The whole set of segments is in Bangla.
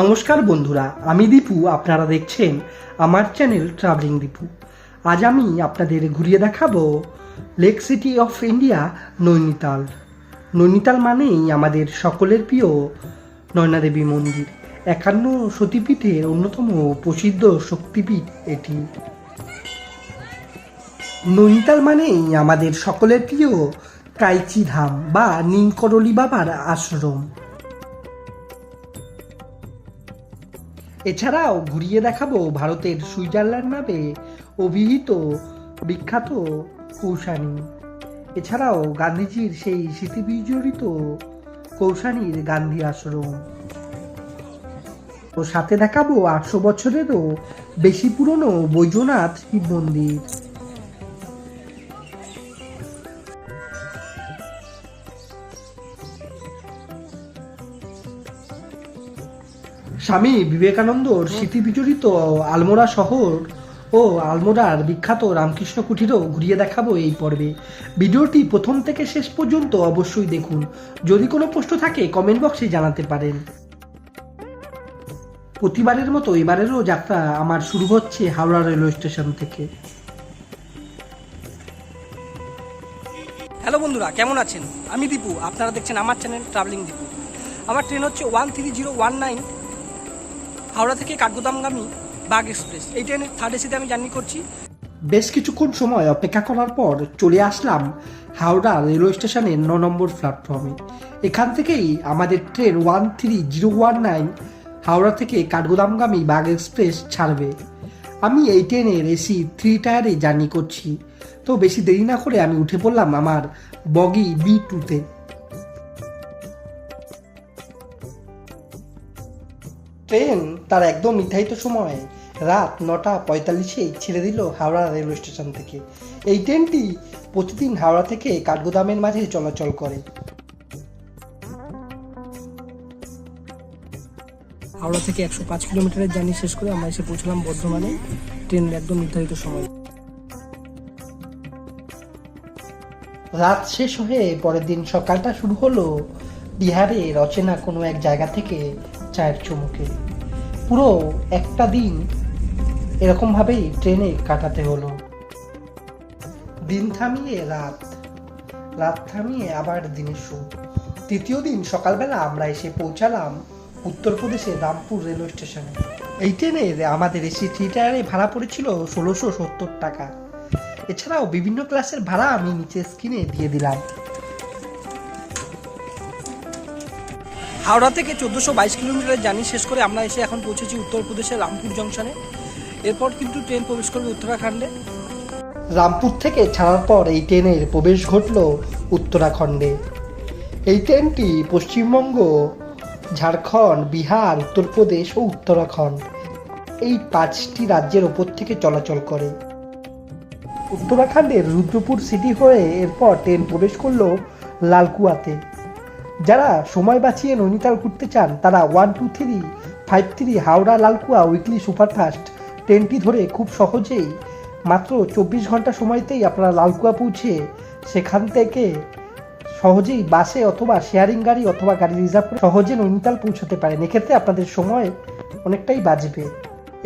নমস্কার বন্ধুরা, আমি দীপু, আপনারা দেখছেন আমার চ্যানেল ট্রাভেলিং দীপু। আজ আমি আপনাদের ঘুরিয়ে দেখাবো lake city of India Nainital. Nainital মানেই আমাদের সকলের প্রিয় নয়নাদেবী মন্দির। একান্ন সতীপীঠের অন্যতম প্রসিদ্ধ শক্তিপীঠ এটি। নৈনিতাল মানেই আমাদের সকলের প্রিয় কাইচি ধাম বা নীলকরলি বাবার আশ্রম। এছাড়াও ঘুরিয়ে দেখাবো ভারতের সুইজারল্যান্ড নামে অভিহিত বিখ্যাত কৌশানী। এছাড়াও গান্ধীজির সেই স্মৃতিবিজড়িত কৌশানীর গান্ধী আশ্রম। ও সাথে দেখাবো আটশো বছরেরও বেশি পুরনো বৈদ্যনাথ শিব মন্দির। স্বামী বিবেকানন্দর স্মৃতি বিজড়িত আলমোড়া শহর ও আলমোড়ার বিখ্যাত রামকৃষ্ণ কুঠিরও ঘুরিয়ে দেখাবো এই পর্বে। ভিডিওটি প্রথম থেকে শেষ পর্যন্ত অবশ্যই দেখুন। যদি কোনো প্রশ্ন থাকে কমেন্ট বক্সে জানাতে পারেন। প্রতিবারের মতো এবারেরও যাত্রা আমার শুরু হচ্ছে হাওড়া রেলওয়ে স্টেশন থেকে। হ্যালো বন্ধুরা, কেমন আছেন? আমি দীপু, আপনারা দেখছেন আমার চ্যানেল ট্রাভেলিং দীপু। আমার ট্রেন হচ্ছে one three zero one nine Howrah থেকে কাঠগোদামগামী বাঘ এক্সপ্রেস। এই ট্রেনের থার্ড এসিতে আমি জার্নি করছি। বেশ কিছুক্ষণ সময় অপেক্ষা করার পর চলে আসলাম হাওড়া রেলওয়ে স্টেশনের ন নম্বর প্ল্যাটফর্মে এখান থেকেই আমাদের train one three zero one nine Howrah থেকে কাঠগোদামগামী বাঘ এক্সপ্রেস ছাড়বে। আমি এই ট্রেনের এসি থ্রি টায়ারে জার্নি করছি। তো বেশি দেরি না করে আমি উঠে পড়লাম আমার বগি বি টুতে ট্রেন তার একদম নির্ধারিত সময়ে রাত নটা পঁয়তাল্লিশে ছেড়ে দিল হাওড়া রেলওয়ে স্টেশন থেকে। এই ট্রেনটি প্রতিদিন হাওড়া থেকে কাঠগোদামের মাঝে চলাচল করে। হাওড়া থেকে একশো পাঁচ কিলোমিটারের জার্নি শেষ করে আমরা এসে পৌঁছলাম বর্ধমানে। ট্রেনের একদম নির্ধারিত সময়। রাত শেষ হয়ে পরের দিন সকালটা শুরু হলো বিহারের অচেনা কোনো এক জায়গা থেকে চায়ের চুমুকে। পুরো একটা দিন এরকমভাবেই ট্রেনে কাটাতে হলো। দিন থামিয়ে রাত রাত থামিয়ে আবার দিনের শুরু তৃতীয় দিন সকালবেলা আমরা এসে পৌঁছালাম উত্তরপ্রদেশের রামপুর রেলওয়ে স্টেশনে। এই ট্রেনের আমাদের এসি থ্রি টায়ারে ভাড়া পড়েছিল ষোলোশো সত্তর টাকা। এছাড়াও বিভিন্ন ক্লাসের ভাড়া আমি নিচে স্ক্রিনে দিয়ে দিলাম। হাওড়া থেকে চোদ্দোশো বাইশ কিলোমিটারের জার্নি শেষ করে আমরা এসে এখন পৌঁছেছি উত্তরপ্রদেশের রামপুর জংশনে। এরপর কিন্তু ট্রেন প্রবেশ করবে উত্তরাখণ্ডে। রামপুর থেকে ছাড়ার পর এই ট্রেনের প্রবেশ ঘটল উত্তরাখণ্ডে। এই ট্রেনটি পশ্চিমবঙ্গ, ঝাড়খণ্ড, বিহার, উত্তরপ্রদেশ ও উত্তরাখণ্ড এই পাঁচটি রাজ্যের ওপর থেকে চলাচল করে। উত্তরাখণ্ডের রুদ্রপুর সিটি হয়ে এরপর ট্রেন প্রবেশ করল লালকুয়াতে। যারা সময় বাঁচিয়ে নৈনিতাল ঘুরতে চান, তারা one two three five three Howrah, Lalkuan weekly superfast ট্রেনটি ধরে খুব সহজেই মাত্র চব্বিশ ঘণ্টা সময়তেই আপনারা লালকুয়া পৌঁছে সেখান থেকে সহজেই বাসে অথবা শেয়ারিং গাড়ি অথবা গাড়ি রিজার্ভ করে সহজে নৈনিতাল পৌঁছতে পারেন। এক্ষেত্রে আপনাদের সময় অনেকটাই বাঁচবে।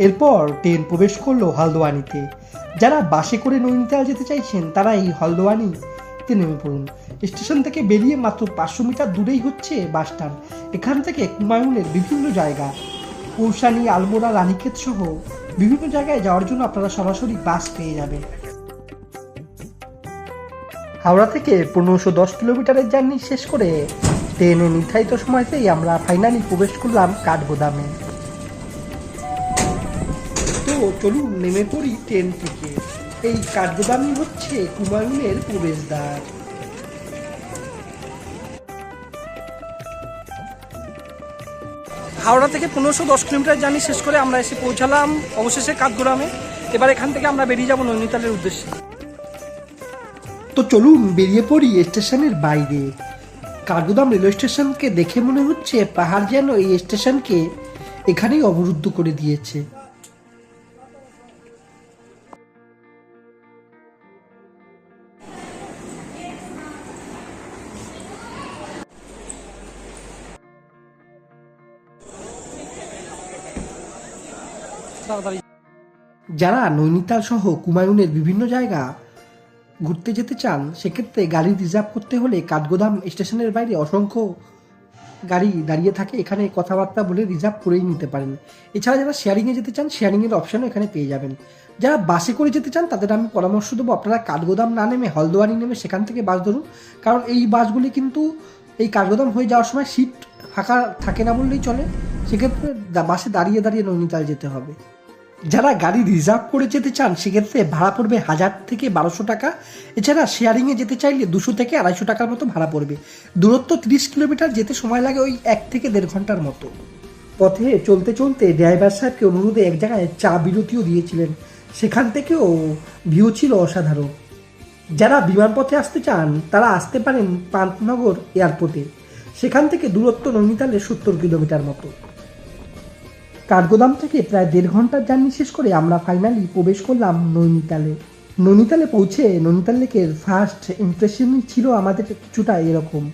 এরপর ট্রেন প্রবেশ করল হলদোয়ানিতে। যারা বাসে করে নৈনিতাল যেতে চাইছেন, তারা এই হলদোয়ানিতে নেমে পড়ুন। স্টেশন থেকে বেরিয়ে মাত্র পাঁচশো মিটার দূরেই হচ্ছে বাস স্ট্যান্ড। এখান থেকে কুমায়ুনের বিভিন্ন জায়গা, কৌশানি, আলমোড়া, রানীক্ষেত সহ বিভিন্ন জায়গায় যাওয়ার জন্য আপনারা সরাসরি বাস পেয়ে যাবেন। হাওড়া থেকে পনেরোশো দশ কিলোমিটারের জার্নি শেষ করে ট্রেনে নির্ধারিত সময়তেই আমরা ফাইনালি প্রবেশ করলাম কাঠগোদামে। তো চলুন নেমে পড়ি ট্রেন থেকে। এই কাঠগোদামই হচ্ছে কুমায়ুনের প্রবেশদ্বার। হাওড়া থেকে পনেরোশো দশ কিলোমিটার জার্নি শেষ করে আমরা এসে পৌঁছালাম অবশেষে কাঠগোদামে এবার এখান থেকে আমরা বেরিয়ে যাব নৈনিতালের উদ্দেশ্যে। তো চলুন বেরিয়ে পড়ি স্টেশনের বাইরে। কাঠগোদাম রেলওয়ে স্টেশনকে দেখে মনে হচ্ছে পাহাড় যেন এই স্টেশনকে এখানেই অবরুদ্ধ করে দিয়েছে। যারা নৈনিতাল সহ কুমায়ুনের বিভিন্ন জায়গা ঘুরতে যেতে চান, সেক্ষেত্রে গাড়ি রিজার্ভ করতে হলে কাঠগোদাম স্টেশনের বাইরে অসংখ্য গাড়ি দাঁড়িয়ে থাকে। এখানে কথাবার্তা বলে রিজার্ভ করেই নিতে পারেন। এছাড়া যারা শেয়ারিংয়ে যেতে চান শেয়ারিংয়ের অপশনও এখানে পেয়ে যাবেন। যারা বাসে করে যেতে চান, তাদের আমি পরামর্শ দেবো, আপনারা কাঠগোদাম না নেমে হলদোয়ারি নেমে সেখান থেকে বাস ধরুন। কারণ এই বাসগুলি কিন্তু এই কাঠগোদাম হয়ে যাওয়ার সময় সিট ফাঁকা থাকে না বললেই চলে। সেক্ষেত্রে বাসে দাঁড়িয়ে দাঁড়িয়ে নৈনিতাল যেতে হবে। যারা গাড়ি রিজার্ভ করে যেতে চান, সেক্ষেত্রে ভাড়া পড়বে হাজার থেকে বারোশো টাকা। এছাড়া শেয়ারিংয়ে যেতে চাইলে দুশো থেকে আড়াইশো টাকার মতো ভাড়া পড়বে। দূরত্ব তিরিশ কিলোমিটার, যেতে সময় লাগে ওই এক থেকে দেড় ঘণ্টার মতো। পথে চলতে চলতে ড্রাইভার সাহেবকে অনুরোধে এক জায়গায় চা বিরতিও দিয়েছিলেন। সেখান থেকেও ভিউ ছিল অসাধারণ। যারা বিমানপথে আসতে চান, তারা আসতে পারেন পান্তনগর এয়ারপোর্টে। সেখান থেকে দূরত্ব নৈনিতালে সত্তর কিলোমিটার মতো। কাঠগোদাম থেকে প্রায় দেড় ঘণ্টার জার্নি শেষ করে আমরা ফাইনালি প্রবেশ করলাম নৈনিতালে। নৈনিতালে পৌঁছে নৈনিতাল লেকের ফার্স্ট ইমপ্রেশনই ছিল আমাদের কিছুটা এরকম।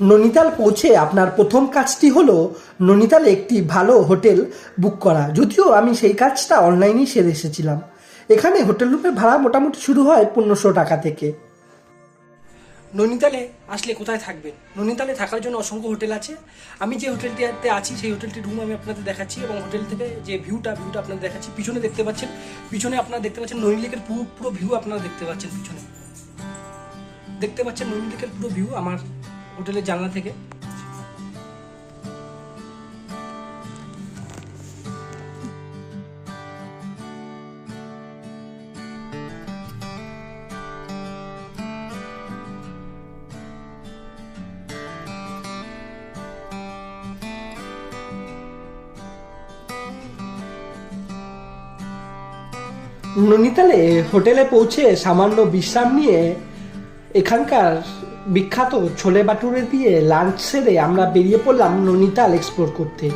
নৈনিতাল পৌঁছে আপনার প্রথম কাজটি হলো নৈনিতালে একটি ভালো হোটেল বুক করা। যদিও আমি সেই কাজটা অনলাইনেই সেরে এসেছিলাম। এখানে হোটেল রুমের ভাড়া মোটামুটি শুরু হয় পনেরোশো টাকা থেকে। নৈনিতালে আসলে কোথায় থাকবেন? নৈনিতালে থাকার জন্য অসংখ্য হোটেল আছে। আমি যে হোটেলটিতে আছি, সেই হোটেলটির রুম আমি আপনাদের দেখাচ্ছি এবং হোটেল থেকে যে ভিউটা ভিউটা আপনাদের দেখাচ্ছি। পিছনে দেখতে পাচ্ছেন, পিছনে আপনারা দেখতে পাচ্ছেন নৈনিলেকের পুরো পুরো ভিউ আপনারা দেখতে পাচ্ছেন পিছনে। দেখতে পাচ্ছেন নৈনিলেকের পুরো ভিউ আমার হোটেলের জানলা থেকে। নৈনিতালে হোটেলে পৌঁছে সামান্য বিশ্রাম নিয়ে এখানকার বিখ্যাত ছোলে বাটুরে দিয়ে লাঞ্চ সেরে আমরা বেরিয়ে পড়লাম ননিতাল এক্সপ্লোর করতে।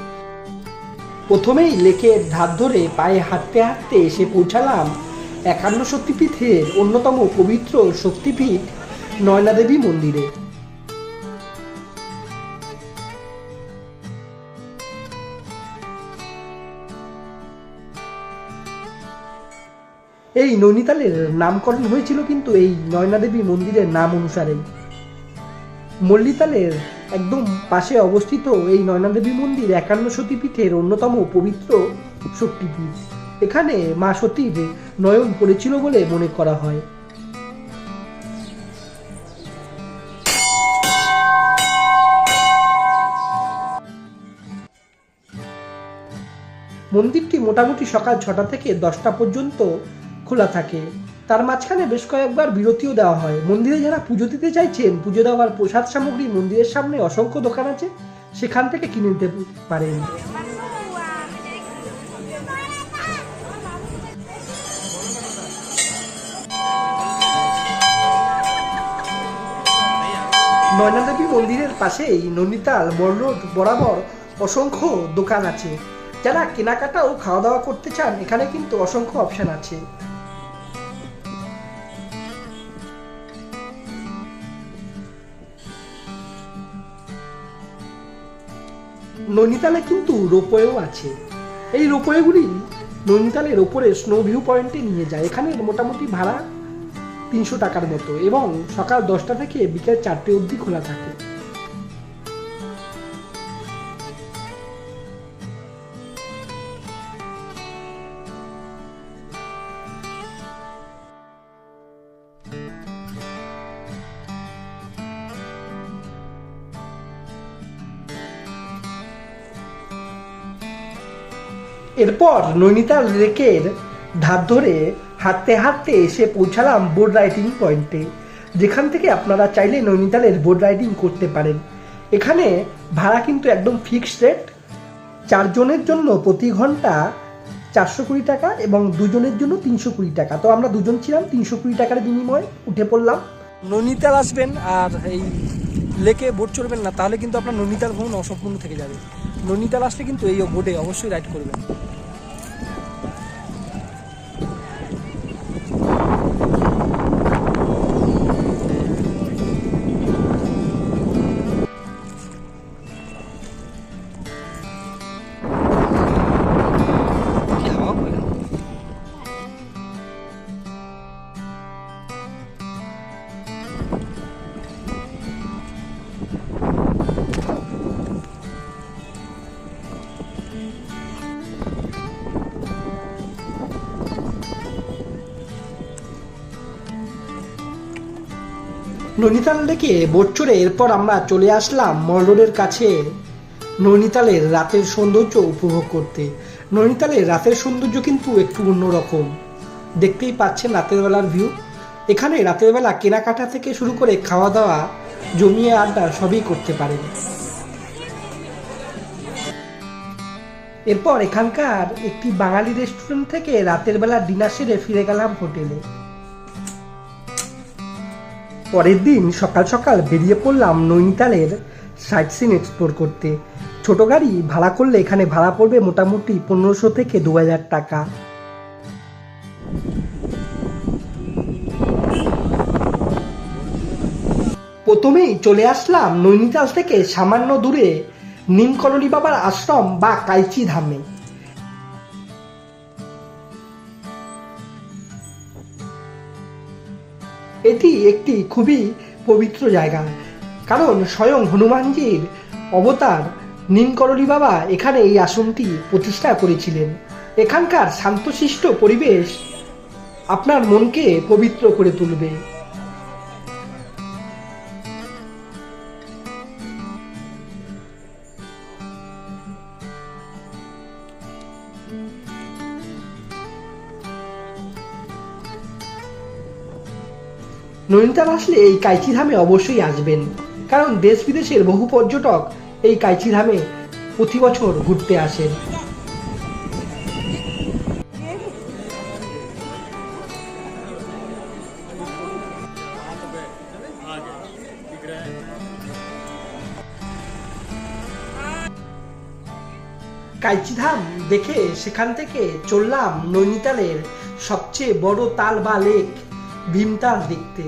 প্রথমেই লেকের ধার ধরে পায়ে হাঁটতে হাঁটতে এসে পৌঁছালাম একান্ন শক্তিপীঠের অন্যতম পবিত্র শক্তিপীঠ নয়নাদেবী মন্দিরে। এই নৈনিতালের নামকরণ হয়েছিল কিন্তু এই নয়নাদেবী মন্দিরের নাম অনুসারেই মল্লিতালের একদম পাশে অবস্থিত এই নয়নাদেবী মন্দির একান্ন সতীপীঠের অন্যতম পবিত্র শক্তিপীঠ। এখানে মা সতীর নয়ন পড়েছিল বলে মনে করা হয়। মন্দিরটি মোটামুটি সকাল ছটা থেকে দশটা পর্যন্ত খোলা থাকে। তার মাঝখানে বেশ কয়েকবার বিরতিও দেওয়া হয়। মন্দিরে যারা পুজো দিতে চাইছেন, পুজো দেওয়ার প্রসাদ সামগ্রী মন্দিরের সামনে অসংখ্য দোকান আছে। সেখান থেকে কিনে নিতে পারেন। নয়নাদেবী মন্দিরের পাশেই নৈনিতাল বড় রোড বরাবর অসংখ্য দোকান আছে। যারা কেনাকাটা ও খাওয়া দাওয়া করতে চান, এখানে কিন্তু অসংখ্য অপশন আছে। নৈনিতালে কিন্তু রোপওয়েও আছে। এই রোপওয়েগুলি নৈনিতালের ওপরে স্নো ভিউ পয়েন্টে নিয়ে যায়। এখানে মোটামুটি ভাড়া তিনশো টাকার মতো এবং সকাল দশটা থেকে বিকেল চারটে অবধি খোলা থাকে। এরপর নৈনিতাল লেকের ধার ধরে হাঁটতে হাঁটতে এসে পৌঁছালাম বোট রাইডিং পয়েন্টে যেখান থেকে আপনারা চাইলে নৈনিতালের বোট রাইডিং করতে পারেন। এখানে ভাড়া কিন্তু একদম ফিক্সড রেট চারজনের জন্য প্রতি ঘণ্টা চারশো কুড়ি টাকা এবং দুজনের জন্য তিনশো কুড়ি টাকা। তো আমরা দুজন ছিলাম, তিনশো কুড়ি টাকার বিনিময়ে উঠে পড়লাম। নৈনিতাল আসবেন আর এই লেকে বোট চড়বেন না, তাহলে কিন্তু আপনার নৈনিতাল ভ্রমণ অসম্পূর্ণ থেকে যাবে। নৈনিতাল আসলে কিন্তু এই বোটে অবশ্যই রাইড করবেন। নৈনিতাল থেকে বোট চড়ে এরপর আমরা চলে আসলাম মল রোডের কাছে। নৈনিতালের রাতের সৌন্দর্য উপভোগ করতে। নৈনিতালের রাতের সৌন্দর্য কিন্তু একটু অন্যরকম। দেখতেই পাচ্ছেন রাতের বেলার ভিউ এখানে রাতের বেলা কেনাকাটা থেকে শুরু করে খাওয়া দাওয়া জমিয়ে আড্ডা সবই করতে পারেন। এরপর এখানকার একটি বাঙালি রেস্টুরেন্ট থেকে রাতের বেলা ডিনার সেরে ফিরে গেলাম হোটেলে পরের দিন সকাল সকাল বেরিয়ে পড়লাম নৈনিতালের সাইট সিন এক্সপ্লোর করতে। ছোট গাড়ি ভাড়া করলে এখানে ভাড়া পড়বে মোটামুটি পনেরোশো থেকে দু হাজার টাকা। প্রথমেই চলে আসলাম নৈনিতাল থেকে সামান্য দূরে নিমকলনি বাবার আশ্রম বা কাইচি ধামে। এটি একটি খুবই পবিত্র জায়গা। কারণ স্বয়ং হনুমানজির অবতার নীলকরলি বাবা এখানে এই আসনটি প্রতিষ্ঠা করেছিলেন। এখানকার শান্তশিষ্ট পরিবেশ আপনার মনকে পবিত্র করে তুলবে। নৈনিতাল আসলে এই কাইচি ধামে অবশ্যই আসবেন। কারণ দেশ বিদেশের বহু পর্যটক এই কাইচি ধামে প্রতি বছর ঘুরতে আসেন। কাইচিধাম দেখে সেখান থেকে চললাম নৈনিতালের সবচেয়ে বড় তাল বা লেক, ভীমতাল দেখতে।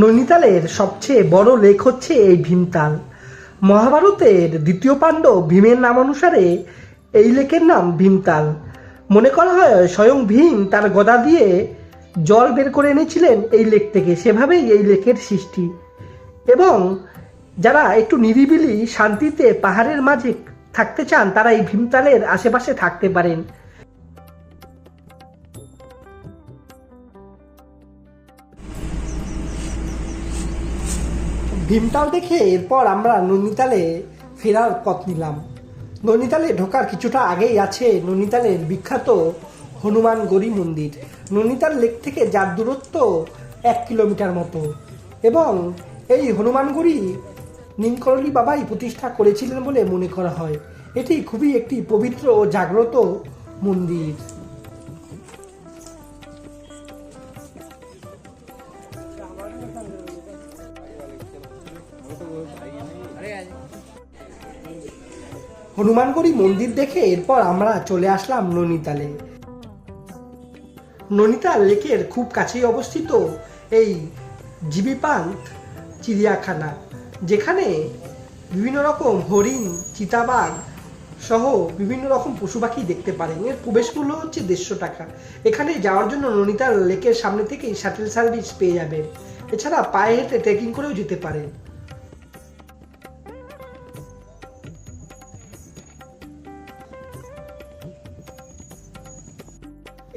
নৈনিতালের সবচেয়ে বড় লেক হচ্ছে এই ভীমতাল। মহাভারতের দ্বিতীয় পাণ্ডব ভীমের নাম অনুসারে এই লেকের নাম ভীমতাল। মনে করা হয় স্বয়ং ভীম তার গদা দিয়ে জল বের করে এনেছিলেন এই লেক থেকে, সেভাবেই এই লেকের সৃষ্টি। এবং যারা একটু নিরিবিলি শান্তিতে পাহাড়ের মাঝে থাকতে চান, তারা এই ভীমতালের আশেপাশে থাকতে পারেন। ভীমতাল দেখে এরপর আমরা নৈনিতালে ফেরার পথ নিলাম। নৈনিতালে ঢোকার কিছুটা আগেই আছে নৈনিতালের বিখ্যাত হনুমান গড়ি মন্দির। নৈনিতাল লেক থেকে যার দূরত্ব এক কিলোমিটার মতো। এবং এই হনুমানগড়ি নীলকরণী বাবাই প্রতিষ্ঠা করেছিলেন বলে মনে করা হয়। এটি খুবই একটি পবিত্র ও জাগ্রত মন্দির। হনুমানগড়ি মন্দির দেখে এরপর আমরা চলে আসলাম নৈনিতালে। নৈনিতাল লেকের খুব কাছেই অবস্থিত এই জিবিপান্ত চিড়িয়াখানা, যেখানে বিভিন্ন রকম হরিণ, চিতাবাঘ সহ বিভিন্ন রকম পশু পাখি দেখতে পারেন। এর প্রবেশ মূল্য হচ্ছে দেড়শো টাকা। এখানে যাওয়ার জন্য নৈনিতাল লেকের সামনে থেকেই শাটেল সার্ভিস পেয়ে যাবেন। এছাড়া পায়ে হেঁটে ট্রেকিং করেও যেতে পারেন।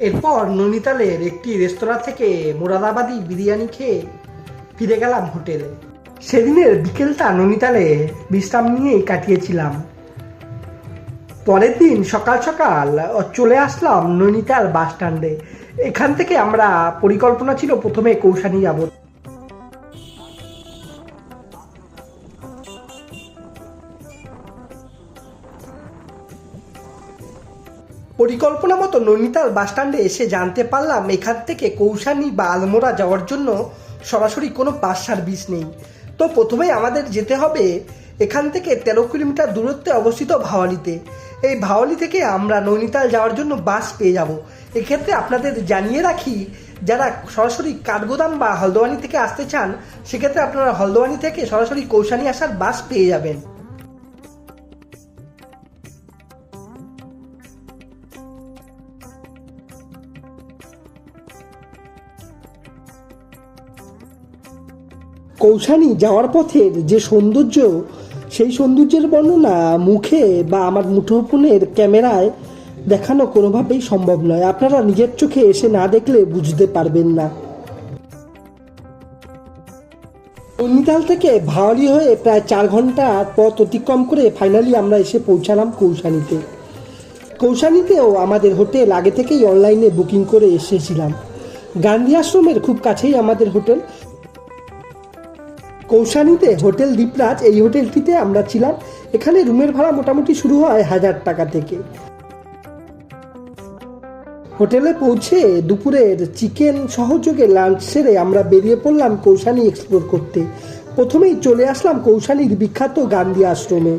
এরপর নৈনিতালের একটি রেস্তোরাঁ থেকে মোরাদাবাদি বিরিয়ানি খেয়ে ফিরে গেলাম হোটেলে। সেদিনের বিকেলটা নৈনিতালে বিশ্রাম নিয়েই কাটিয়েছিলাম। পরের দিন সকাল সকাল চলে আসলাম নৈনিতাল বাস স্ট্যান্ডে এখান থেকে আমরা পরিকল্পনা ছিল প্রথমে কৌশানি যাব। পরিকল্পনা মতো নৈনিতাল বাসস্ট্যান্ডে এসে জানতে পারলাম এখান থেকে কৌশানি বা আলমোড়া যাওয়ার জন্য সরাসরি কোনো বাস সার্ভিস নেই। তো প্রথমেই আমাদের যেতে হবে এখান থেকে তেরো কিলোমিটার দূরত্বে অবস্থিত ভাওয়ালিতে। এই ভাওয়ালি থেকে আমরা নৈনিতাল যাওয়ার জন্য বাস পেয়ে যাব। এক্ষেত্রে আপনাদের জানিয়ে রাখি, যারা সরাসরি কাঠগোদাম বা হলদোয়ানি থেকে আসতে চান, সেক্ষেত্রে আপনারা হলদোয়ানি থেকে সরাসরি কৌশানি আসার বাস পেয়ে যাবেন। কৌশানি যাওয়ার পথের যে সৌন্দর্য, সেই সৌন্দর্যের বর্ণনা মুখে বা আমার মুঠোফোনের ক্যামেরায় দেখানো কোনোভাবেই সম্ভব নয়। আপনারা নিজের চোখে এসে না দেখলে বুঝতে পারবেন না। নৈনিতাল থেকে ভাওয়ালি হয়ে প্রায় চার ঘণ্টা পথ অতিক্রম করে ফাইনালি আমরা এসে পৌঁছালাম কৌশানিতে। কৌশানিতেও আমাদের হোটেল আগে থেকেই অনলাইনে বুকিং করে এসেছিলাম। গান্ধী আশ্রমের খুব কাছেই আমাদের হোটেল কৌশানিতে হোটেল দ্বীপরাজ এই হোটেলটিতে আমরা ছিলাম। এখানে রুমের ভাড়া মোটামুটি শুরু হয় হাজার টাকা থেকে। হোটেলে পৌঁছে দুপুরের চিকেন সহযোগে লাঞ্চ সেরে আমরা বেরিয়ে পড়লাম কৌশানী এক্সপ্লোর করতে। প্রথমেই চলে আসলাম কৌশানীর বিখ্যাত গান্ধী আশ্রমে।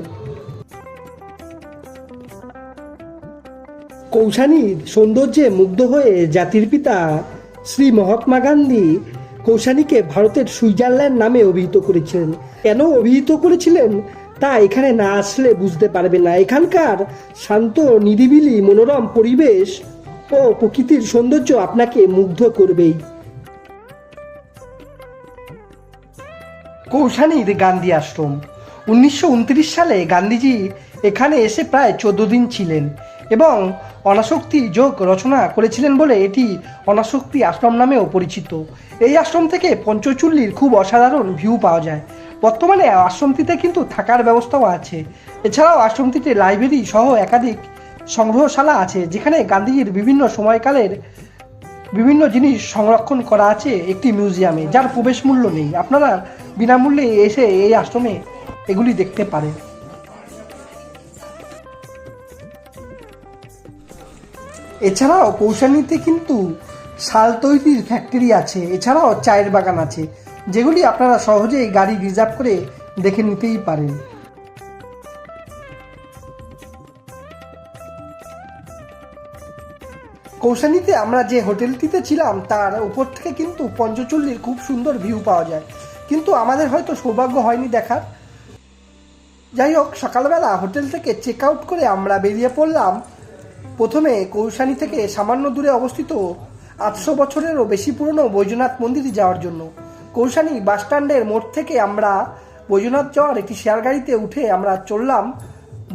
কৌশানির সৌন্দর্যে মুগ্ধ হয়ে জাতির পিতা শ্রী মহাত্মা গান্ধী কৌশানীকে ভারতের সুইজারল্যান্ড নামে অভিহিত করেছিলেন। কেন অভিহিত করেছিলেন তা এখানে না আসলে বুঝতে পারবে না। এখানকার শান্ত, নিরিবিলি, মনোরম পরিবেশ ও প্রকৃতির সৌন্দর্য আপনাকে মুগ্ধ করবেই। কৌশানীর গান্ধী আশ্রম। উনিশশো উনত্রিশ সালে গান্ধীজি এখানে এসে প্রায় চোদ্দ দিন ছিলেন। এবং অনাসক্তি যোগ রচনা করেছিলেন বলে এটি অনাসক্তি আশ্রম নামেও পরিচিত। এই আশ্রম থেকে পঞ্চচুল্লির খুব অসাধারণ ভিউ পাওয়া যায়। বর্তমানে আশ্রমটিতে কিন্তু থাকার ব্যবস্থাও আছে। এছাড়াও আশ্রমটিতে লাইব্রেরি সহ একাধিক সংগ্রহশালা আছে, যেখানে গান্ধীজির বিভিন্ন সময়কালের বিভিন্ন জিনিস সংরক্ষণ করা আছে একটি মিউজিয়ামে যার প্রবেশ মূল্য নেই। আপনারা বিনামূল্যে এসে এই আশ্রমে এগুলি দেখতে পারেন। এছাড়াও কৌশানীতে কিন্তু শাল তৈরির ফ্যাক্টরি আছে, এছাড়াও চায়ের বাগান আছে, যেগুলি আপনারা সহজেই গাড়ি রিজার্ভ করে দেখে নিতেই পারেন। কৌশানীতে আমরা যে হোটেলটিতে ছিলাম, তার উপর থেকে কিন্তু পঞ্চচল্লির খুব সুন্দর ভিউ পাওয়া যায়। কিন্তু আমাদের হয়তো সৌভাগ্য হয়নি দেখার। যাই হোক, সকালবেলা হোটেল থেকে চেক আউট করে আমরা বেরিয়ে পড়লাম প্রথমে কৌশানী থেকে সামান্য দূরে অবস্থিত আটশো বছরেরও বেশি পুরনো বৈজনাথ মন্দিরে যাওয়ার জন্য। কৌশানী বাসস্ট্যান্ডের মোড় থেকে আমরা বৈদ্যনাথ যাওয়ার একটি শেয়ার গাড়িতে উঠে আমরা চললাম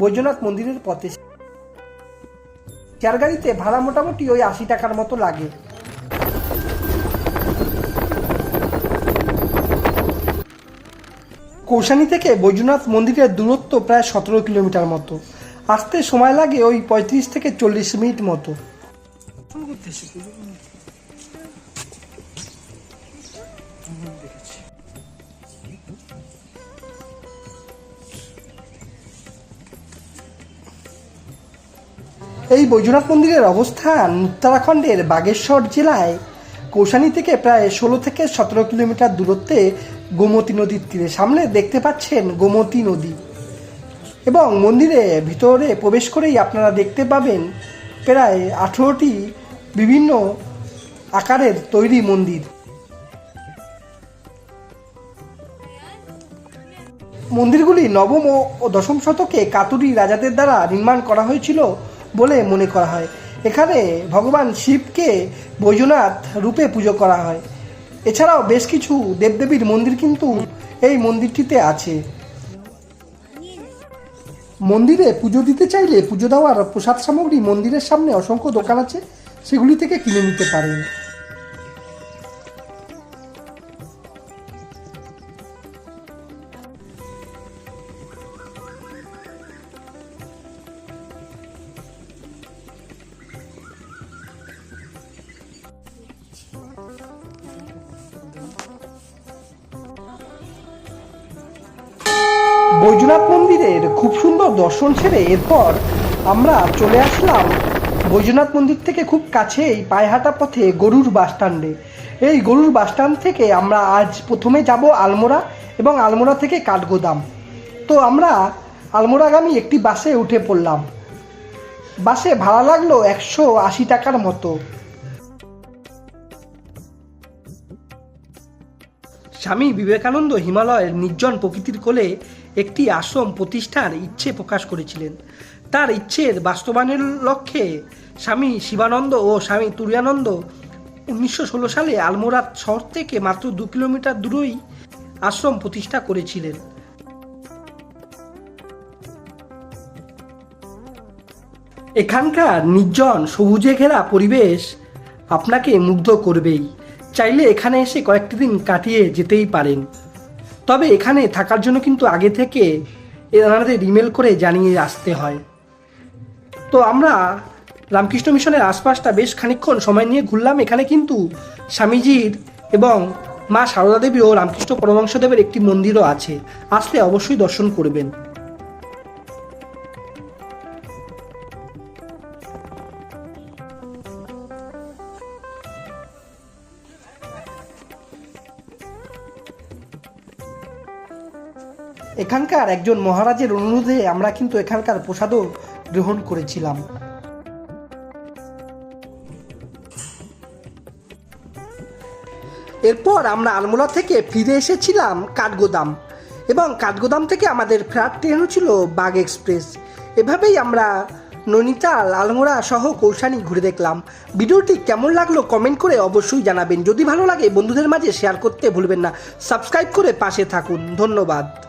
বৈদ্যনাথ মন্দিরের পথে। শেয়ার গাড়িতে ভাড়া মোটামুটি ওই আশি টাকার মতো লাগে। কৌশানী থেকে বৈদ্যনাথ মন্দিরের দূরত্ব প্রায় সতেরো কিলোমিটার মতো। আসতে সময় লাগে ওই পঁয়ত্রিশ থেকে চল্লিশ মিনিট মতো। এই বৈদ্যনাথ মন্দিরের অবস্থান উত্তরাখণ্ডের বাগেশ্বর জেলায় কৌশানী থেকে প্রায় ষোলো থেকে সতেরো কিলোমিটার দূরত্বে গোমতী নদীর তীরে সামনে দেখতে পাচ্ছেন গোমতী নদী। এবং মন্দিরে ভিতরে প্রবেশ করেই আপনারা দেখতে পাবেন প্রায় আঠেরোটি বিভিন্ন আকারের তৈরি মন্দির। মন্দিরগুলি নবম ও দশম শতকে কাতুরি রাজাদের দ্বারা নির্মাণ করা হয়েছিল বলে মনে করা হয়। এখানে ভগবান শিবকে বৈজনাথ রূপে পুজো করা হয়। এছাড়াও বেশ কিছু দেবদেবীর মন্দির কিন্তু এই মন্দিরটিতে আছে। মন্দিরে পুজো দিতে চাইলে পুজো দেওয়ার প্রসাদ সামগ্রী মন্দিরের সামনে অসংখ্য দোকান আছে, সেগুলি থেকে কিনে নিতে পারেন। বৈদ্যনাথ মন্দিরের খুব সুন্দর দর্শন সেরে এরপর আমরা চলে আসলাম বৈদ্যনাথ মন্দির থেকে খুব কাছেই পায়ে হাঁটা পথে গরুর বাসস্ট্যান্ডে এই গরুর বাসস্ট্যান্ড থেকে আমরা আজ প্রথমে যাব আলমোড়া এবং আলমোড়া থেকে কাঠগোদাম। তো আমরা আলমোড়াগামী একটি বাসে উঠে পড়লাম। বাসে ভাড়া লাগল একশো আশি টাকার মতো। স্বামী বিবেকানন্দ হিমালয়ের নির্জন প্রকৃতির কোলে একটি আশ্রম প্রতিষ্ঠার ইচ্ছে প্রকাশ করেছিলেন। তার ইচ্ছের বাস্তবায়নের লক্ষ্যে স্বামী শিবানন্দ ও স্বামী তুরিয়ানন্দ উনিশশো ষোলো সালে আলমোরাত শহর থেকে মাত্র দু কিলোমিটার দূরেই আশ্রম প্রতিষ্ঠা করেছিলেন। এখানকার নির্জন সবুজে ঘেরা পরিবেশ আপনাকে মুগ্ধ করবেই। চাইলে এখানে এসে কয়েকটি দিন কাটিয়ে যেতেই পারেন। তবে এখানে থাকার জন্য কিন্তু আগে থেকে এনাদের ইমেল করে জানিয়ে আসতে হয়। তো আমরা রামকৃষ্ণ মিশনের আশপাশটা বেশ খানিক্ষণ সময় নিয়ে ঘুরলাম। এখানে কিন্তু স্বামীজির এবং মা সারদা দেবী ও রামকৃষ্ণ পরমংশদেবের একটি মন্দিরও আছে। আসলে অবশ্যই দর্শন করবেন। এখানকার একজন মহারাজের অনুরোধে আমরা কিন্তু এখানকার প্রসাদও গ্রহণ করেছিলাম। এরপর আমরা আলমোড়া থেকে ফিরে এসেছিলাম কাঠগোদাম এবং কাঠগোদাম থেকে আমাদের ফ্লাইট ট্রেনও ছিল বাগ এক্সপ্রেস। এভাবেই আমরা নৈনিতাল, আলমোড়া সহ কৌশানি ঘুরে দেখলাম। ভিডিওটি কেমন লাগল কমেন্ট করে অবশ্যই জানাবেন। যদি ভালো লাগে বন্ধুদের মাঝে শেয়ার করতে ভুলবেন না। সাবস্ক্রাইব করে পাশে থাকুন। ধন্যবাদ।